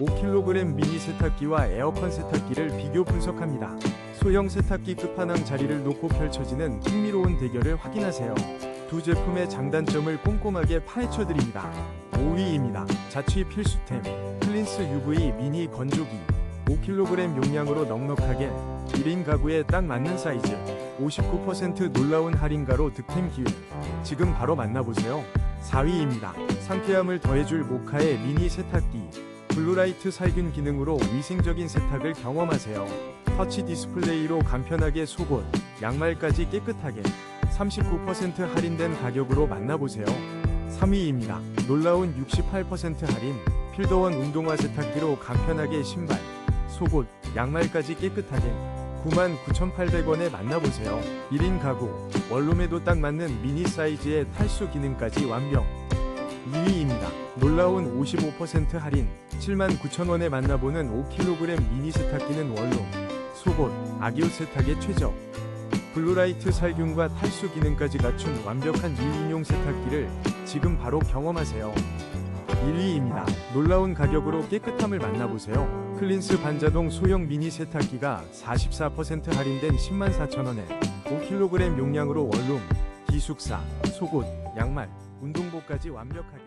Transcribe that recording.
5kg 미니 세탁기와 에어컨 세탁기를 비교 분석합니다. 소형 세탁기 끝판왕 자리를 놓고 펼쳐지는 흥미로운 대결을 확인하세요. 두 제품의 장단점을 꼼꼼하게 파헤쳐 드립니다. 5위입니다. 자취 필수템 클린스 UV 미니 건조기 5kg 용량으로 넉넉하게 1인 가구에 딱 맞는 사이즈 59% 놀라운 할인가로 득템 기회 지금 바로 만나보세요 4위입니다 상쾌함을 더해줄 모카의 미니 세탁기 블루라이트 살균 기능으로 위생적인 세탁을 경험하세요 터치 디스플레이로 간편하게 속옷, 양말까지 깨끗하게 39% 할인된 가격으로 만나보세요 3위입니다 놀라운 68% 할인 필더원 운동화 세탁기로 간편하게 신발, 속옷, 양말까지 깨끗하게 99,800원에 만나보세요. 1인 가구, 원룸에도 딱 맞는 미니 사이즈의 탈수 기능까지 완벽. 2위입니다. 놀라운 55% 할인 79,000원에 만나보는 5kg 미니 세탁기는 원룸, 속옷, 아기옷 세탁에 최적. 블루라이트 살균과 탈수 기능까지 갖춘 완벽한 1인용 세탁기를 지금 바로 경험하세요. 1위입니다. 놀라운 가격으로 깨끗함을 만나보세요. 클린스 반자동 소형 미니 세탁기가 44% 할인된 104,000원에 5kg 용량으로 원룸, 기숙사, 속옷, 양말, 운동복까지 완벽하게